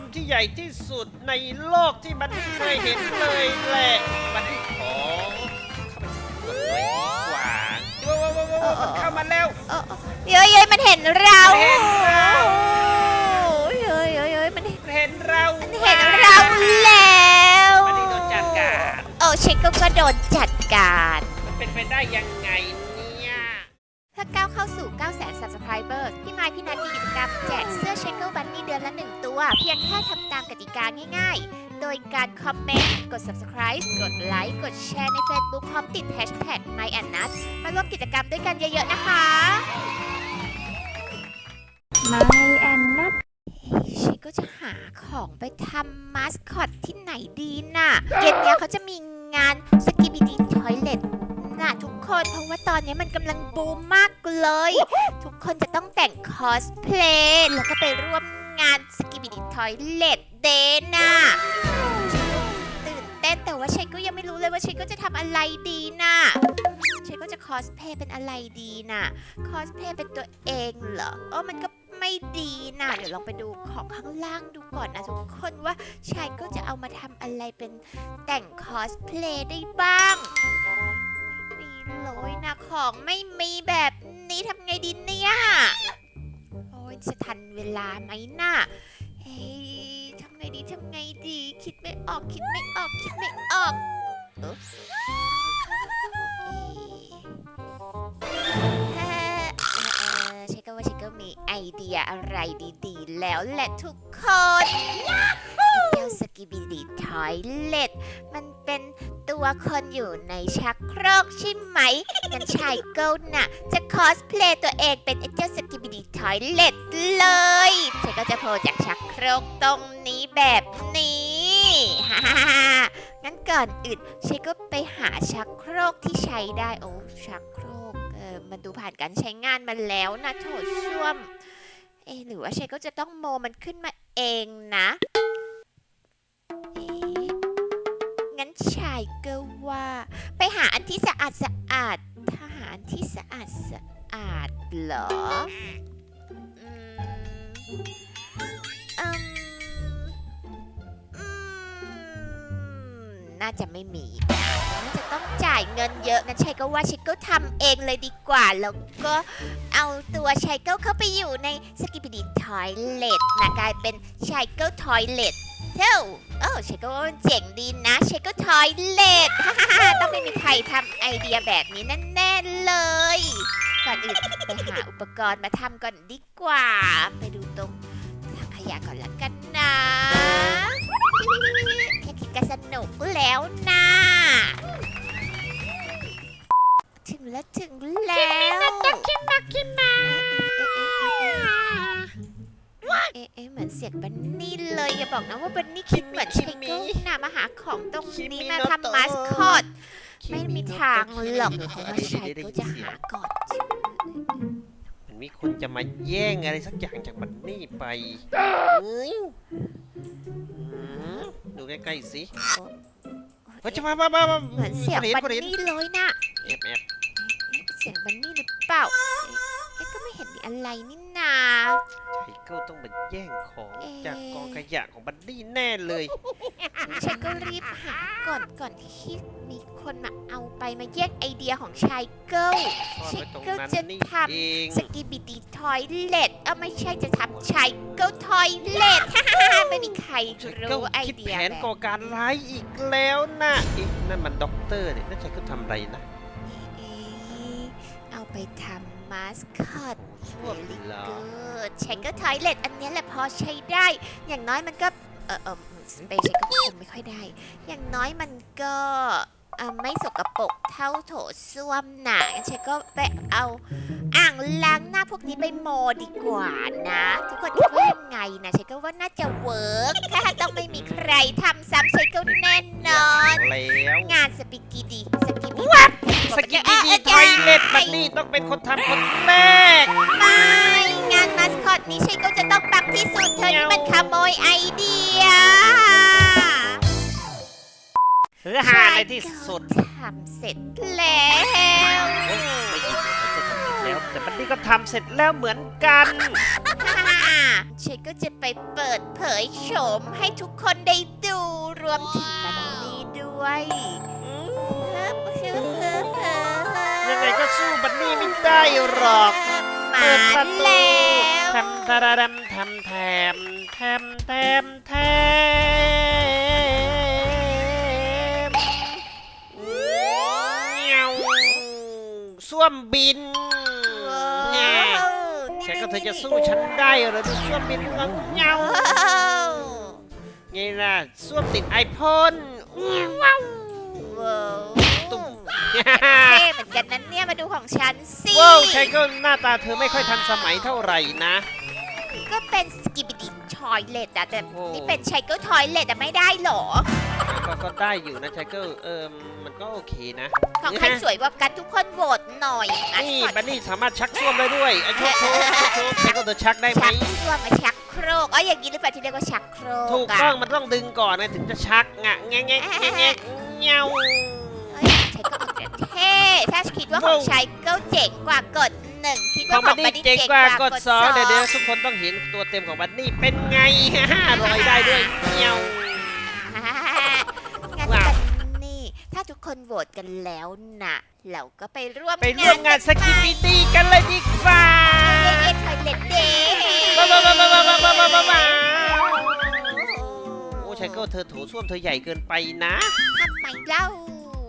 มที่ใหญ่ที่สุดในโลกที่มันไม่เคยเห็นเลยแหละมันที่ของเข้าไปสำรวจหน่อยดีกว่าว้าวว้าวว้าวว้าวมันเข้ามาแล้ว เออเย้ยเย้ยมันเห็นเราเห็นเราเย้ยเย้ยเย้ยมันเห็นเห็นเรามันเห็นเราแล้วมันนี่โดนจัดการโอ้เชคก็โดนจัดการ มันเป็นไปได้ยังไงเนี่ย ถ้าก้าวเข้าสู่9 0 0 0 0 subscriber พี่ไม้พี่นัทมีกิจกรรมแจกเสื้อเชคเกิลบันนี่เดือนละ 1 ตัว เพียงแค่ทำตามกติกาง่ายๆ โดยการคอมเมนต์ กด subscribe กดไลค์ กดแชร์ใน Facebook พร้อมติด hashtag m y a n n u t มาร่วมกิจกรรมด้วยกันเยอะๆนะคะ My and Nut เชคก็จะหาของไปทำมาสคอตที่ไหนดีน่ะ เย็นเนี้ยเขาจะมีงานสกิบิดีทอยเลต น่ะทุกคน เพราะว่าตอนนี้มันกำลังบูมมากเลย ทุกคนจะต้องแต่งคอสเพลย์แล้วก็ไปร่วมงานสกิบิดีทอยเลตเดน่ะตื่นเต้นแต่ว่าเชคก็ยังไม่รู้เลยว่าเชคก็จะทำอะไรดีน่ะเชคก็จะคอสเพลย์เป็นอะไรดีน่ะคอสเพลย์เป็นตัวเองเหรอเออมันก็ไม่ดีนะเดี๋ยวลองไปดูของข้างล่างดูก่อนนะทุกคนว่าชายก็จะเอามาทำอะไรเป็นแต่งคอสเพลย์ได้บ้าง ของไม่มีแบบนี้ทำไงดีเนี่ย โอ้ยจะทันเวลาไหมน่ะเฮ้ยทำไงดีทำไงดี คิดไม่ออกคิดไม่ออกคิดไม่ออกอุ๊บเอ๊ะเออเชคก็ว่าเชคก็มีไอเดียอะไรดีๆ แล้วแหละทุกคน จ้าสกิบิดีทอยเล็ตมันเป็นตัวคนอยู่ในชักโครกใช่ไหมงั้นชายเกิลน่ะ จะคอสเพลย์ตัวเองเป็นไอ้เจ้าสกิบิดีทอยเล็ตเลยเชคก็จะโผล่จากชักโครกตรงนี้แบบนี้ฮ่างั้นก่อนอื่นเชคก็ไปหาชักโครกที่ใช้ได้โอ้ชักโครกเออมันดูผ่านการใช้งานมาแล้วนะโถส้วมเอหรือว่าเชก็จะต้องโมมันขึ้นมาเองนะ ชายก็ว่า ไปหาอันที่สะอาดสะอาดถ้าหาอันที่สะอาดสะอาดเหรออืมอืมอืมน่าจะไม่มีน่าจะต้องจ่ายเงินเยอะงั้นชัยก็ว่าชัยก็ทำเองเลยดีกว่า แล้วก็เอาตัวชัยก็เข้าไปอยู่ในสกิปดีทอยเลตนะกลายเป็นชัยก็ทอยเลต เท่าโอ้ชัยก็เจ๋งดีนะเชัยก็ทอยเลตฮ่าฮ่าฮ่าต้องไม่มีใครทำไอเดียแบบนี้แน่ๆเลย ก่อนอื่นไปหาอุปกรณ์มาทำก่อนดีกว่า ไปดูตรงถังขยะก่อนละกันนะแค่คิดก็สนุกแล้วนะ ถึงแล้วถึง บอกนะว่าบันนี่คิดเหมือนคิเชมมี่โก้น่ะมาหาของตรงคิมมี่นี้มาโนโตะทำมาสคอต ไม่มีทางหรอกเพราะว่าชายก็จะหาก่อนมันมีคนจะมาแย่งอะไรสักอย่างจากมันนี่ไปเอ้ยอืมดูใกล้ๆสิเฮ้ยจะมามามามาเหมือนเสียงบันคนเห็นนี่เลยน่ะแอบแอบเสียงบันนี่หรือเปล่าเอ๊ะเอ๊ะก็ไม่เห็นมีอะไรนี่นาไท เกิลต้องมาแย่งของเอ๊ะจากกองขยะของบันนี่แน่เลย ฉันก็รีบหาก่อนก่อนที่มีคนมาเอาไปมาแยกไอเดียของชายเกิลซ่อนไว้ตรงนั้นจะนี่ทำเองสกิบิดีทอยเลตเออไม่ใช่จะทำชายเกิลทอยเลตไม่มีใครไทเกิลรู้ไอคิดเดีแผยนแบบ ก่อการร้ายอีกแล้วนะอีกนั่นมันด็อกเตอร์เนี่ยนั่นใช่ก็ทำอะไรนะ เอ๊ะเอาไปทำ มาสคอตช่วงเหรอ good ใช้ก็ทอยเลตอันเนี้ยแหละพอใช้ได้ อย่างน้อยมันก็ เออเออสเปรย์ใช้ก็คงไม่ค่อยได้ อย่างน้อยมันก็เอ่อไม่สกปรกเท่าโถส้วมหนางั้นใช้ก็ไปเอาอ่างล้างหน้าพวกนี้ไปโมดีกว่านะ ทุกคนคิดว่ายังไงนะใช้ก็ว่าน่าจะเวิร์กถ้าต้องไม่มีใครทำซ้ำใช้ก็แน่นอน แล้วงานสปิกิดีสกิบิสกิปดีทอยเล็ตบันนี่ต้องเป็นคนทำคนแรกไม่งานมาสคอตนี้ใช่ก็จะต้องปังที่สุดเธอนี่มันขโมยไอเดียหรือหาอะไรที่สุดทำเสร็จแล้ว แล้ว แต่บันนี่ก็ทำเสร็จแล้วเหมือนกันฮ่าฉันก็จะไปเปิดเผยโฉมให้ทุกคนได้ดูรวมถึงมันนี่ด้วยอืมเฮ้อเฮ้อเฮ้อเฮ้อยังไงก็สู้บันนี่ไม่ได้หรอกมาเปิดประตูแล้วทำตาดำทำแถมแถมแถมแถมเงี้ยวส้วมบินแง่ฉันก็ เธอจะสู้ฉันได้เหรอดูส้วมบินของเงาว้าวไงล่ะส้วมติดไอพ่นว้าวว้าวตุ่มเท่เหมือนกันนั้นเนี่ยมาดูของฉันสิว้าวใช่ก็หน้าตาเธอไม่ค่อยทันสมัยเท่าไหร่นะ ก็เป็นสกิบิดิ ทอยเลตอะแต่โอ้ นี่เป็นไชเกิลทอยเลตอะไม่ได้เหรอ ก็ก็ได้อยู่นะชายเกิลเออมันก็โอเคนะของใครสวยกว่ากันทุกคนโหวตหน่อยอะนี่ก่อนบันนี่สามารถชักส้วมได้ด้วยไอ้โชคโชคโชคชายเกิลเธอชักได้ไหมชักตัวมาชักโครกอ๋ออย่างนี้หรือเปล่าที่เรียกว่าชักโครกถูกอะต้องมันต้องดึงก่อนนะถึงจะชักงะแงะแงะแงะแงะเงี้ยวเฮ้ยไชเกิลจะเท่ถ้าคิดว่าของไชเกิลเจ๋งกว่ากด หนึ่งคิดขอว่างขบัอนงบันี่นนี่เจ๋งเจ๋งกว่ากว่ากดดสสอองงเดี๋ยวเดี๋ยวทุกคนต้องเห็นตัวเต็มของบันนี่เป็นไงลอยได้ด้วยเงี้ยวงั้นว้าวบันนี่ถ้าทุกคนโหวตกันแล้วน่ะ เราก็ไปร่วมไปร่วมงานสกิปปี้ดีกันเลยดีกว่าเย้เย้ทอยเล็ตเดย์ว้าวว้าวว้าวว้าวว้าวว้าวว้าวว้าวโอ้ชายเกิลเธอโถส้วมเธอใหญ่เกินไปนะทำไมเล่า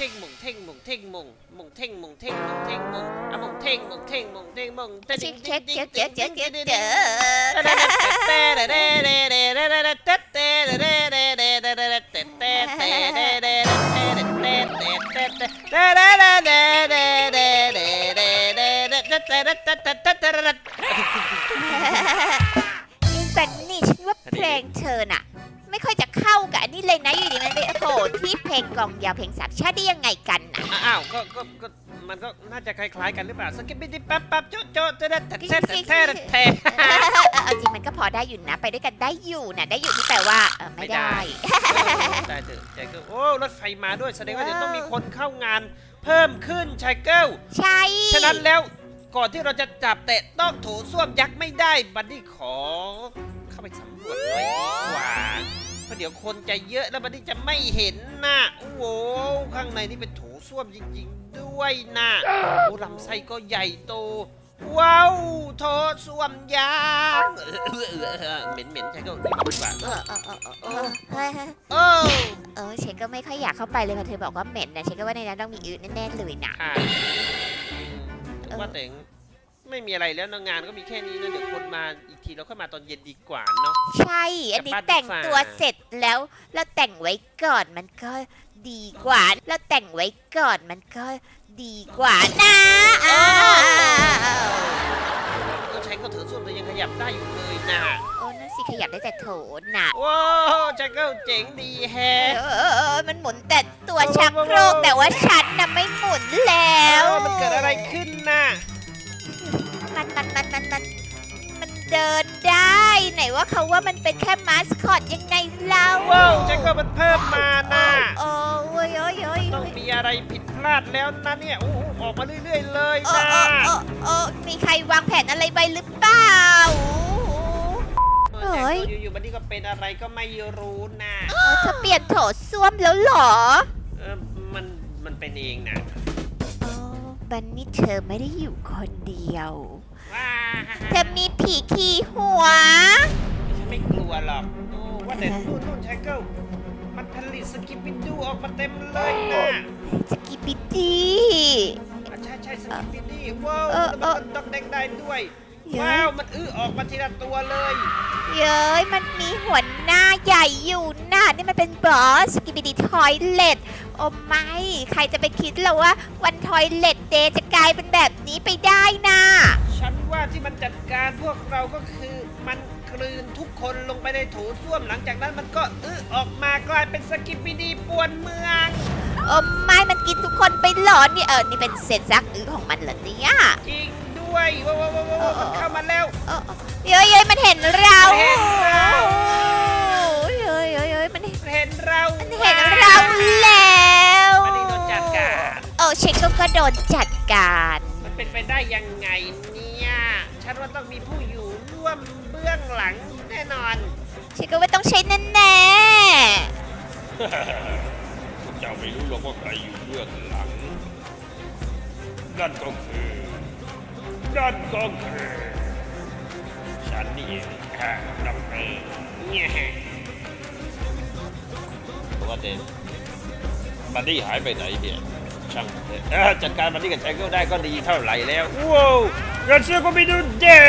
เชิบเท่งมงเท่งมงเท่งมงมงเท่งมงเท่งมงเท่งม ที่เพลงกองยาวเพลงสามชาติได้ยังไงกันนะอ้าวก็ก็ก็มันก็น่าจะคล้ายๆกันหรือเปล่าสกิปปี้ดิปั๊บปั๊บโจ๊ะโจ๊ะเตะเตะเตะเตะเตะเตะเอาจริงมันก็พอได้อยู่นะ ไปด้วยกันได้อยู่นะได้อยู่ที่แปลว่าเออไม่ได้ได้เถอะชายเกิลโอ้รถไฟมาด้วยแสดงว่าเดี๋ยวต้องมีคนเข้างานเพิ่มขึ้นชายเกิลใช่ฉะนั้นแล้วก่อนที่เราจะจับเตะต้องโถส้วมยักษ์ไม่ได้บัดดี้ขอเข้าไปสำรวจหน่อยดีกว่า ราะเดี๋ยวคนจะเยอะแล้วบัดดี้จะไม่เห็นนะโอ้โหข้างในนี่เป็นโถส้วมจริง ๆ ด้วยนะโอ้ลำไส้ก็ใหญ่โต ว้าวโถส้วมยักษ์เหม็นเหม็นๆใช่ก็รีบดีกว่าเออเออเออเออเออเฮ้ยโอ้เออเชนก็ไม่ค่อยอยากเข้าไปเลยค่ะเธอบอกว่าเหม็นนะเชนก็ว่าในนั้นต้องมีอืดแน่ๆเลยนะค่ะว่าแต่ ไม่มีอะไรแล้วนะงานก็มีแค่นี้นะเดี๋ยวคนมาอีกทีเราค่อยมาตอนเย็นดีกว่าเนาะ ใช่ อันนี้กลับบ้านแต่งดีกว่าตัวเสร็จแล้ว เราแต่งไว้ก่อนมันก็ดีกว่า เราแต่งไว้ก่อนมันก็ดีกว่านะอ้าวก็ใช้ก็ถือส้วมแต่ยังขยับได้อยู่เลยนะโอ้นั่นสิขยับได้แต่โถน่ะว้าวใช้ก็เจ๋งดีแฮะเออเออมันหมุนแต่ตัวชักโครกแต่ว่าฉันน่ะไม่หมุนแล้ว เออมันเกิดอะไรขึ้นน่ะ มันมันมันมันมันมันเดินได้ ไหนว่าเขาว่ามันเป็นแค่มาสคอตยังไงเล่าว้าวใช้ก็มันเพิ่มมาน่ะโอ้ยโอ้ยโอ้ยต้องมีอะไรผิดพลาดแล้วนะเนี่ยโอ้โหออกมาเรื่อยๆเลยโอ้นะโอ้โอ้โอ้มีใครวางแผนอะไรไปหรือเปล่าเออแต่ก็อยู่ๆมันนี่ก็เป็นอะไรก็ไม่รู้นะเออเธอเปลี่ยนโถส้วมแล้วเหรอเออมันมันเป็นเองนะโอ้บันนี่เธอไม่ได้อยู่คนเดียว ว้าเธอมีผีขี่หัว ฉันไม่กลัวหรอกโอ้ว่าแต่นู่นนู่นชายเกิลมันผลิตสกิปปิดูออกมาเต็มเลยนะสกิปปิดีอะใช่ใช่สกิปปิดี้ว้าวเออแล้วมันเออก็ดอกแดงได้ด้วยเย้ว้าวมันอื้อออกมาทีละตัวเลย เย้ยมันมีหัวหน้าใหญ่อยู่น่ะนี่มันเป็นบอสสกิปปิดีทอยเลต โอ้ไม่ใครจะไปคิดแล้วว่าวันทอยเลตเดย์จะกลายเป็นแบบนี้ไปได้น่ะฉันว่าที่มันจัดการพวกเราก็คือมันกลืนทุกคนลงไปในโถส้วมหลังจากนั้นมันก็อื้อออกมากลายเป็นสกิปปิดีป่วนเมืองโอ้ไม่มันกินทุกคนไปเหรอนี่เออนี่เป็นเศษซากอื้อของมันเหรอเนี่ยจริงด้วยว้าวว้าวว้าวว้าวมันเข้ามาแล้วเออเย้ยเย้ยมันเห็นเรามันเห็นเราเย้ยเย้ยเย้ยมันเห็นเห็นเรามันเห็นเราแล้ว ดนจัดการ มันเป็นไปได้ยังไงเนี่ย ฉันว่าต้องมีผู้อยู่ร่วมเบื้องหลังแน่นอนเชคก็ว่าต้องใช้แน่แน่พวกเจ้าไม่รู้หรอกว่าใครอยู่เบื้องหลัง นั่นก็คือ นั่นก็คือ ฉันนี่เองฮะน้ำเองเนี่ยปกติบันดี้หายไปไหนเนี่ย ช่างเถอะเออจัดการมันนี่กับแจ็คเกิลได้ก็ดีเท่าไหร่แล้วว้าวรัสเซียก็ไม่ดูเด้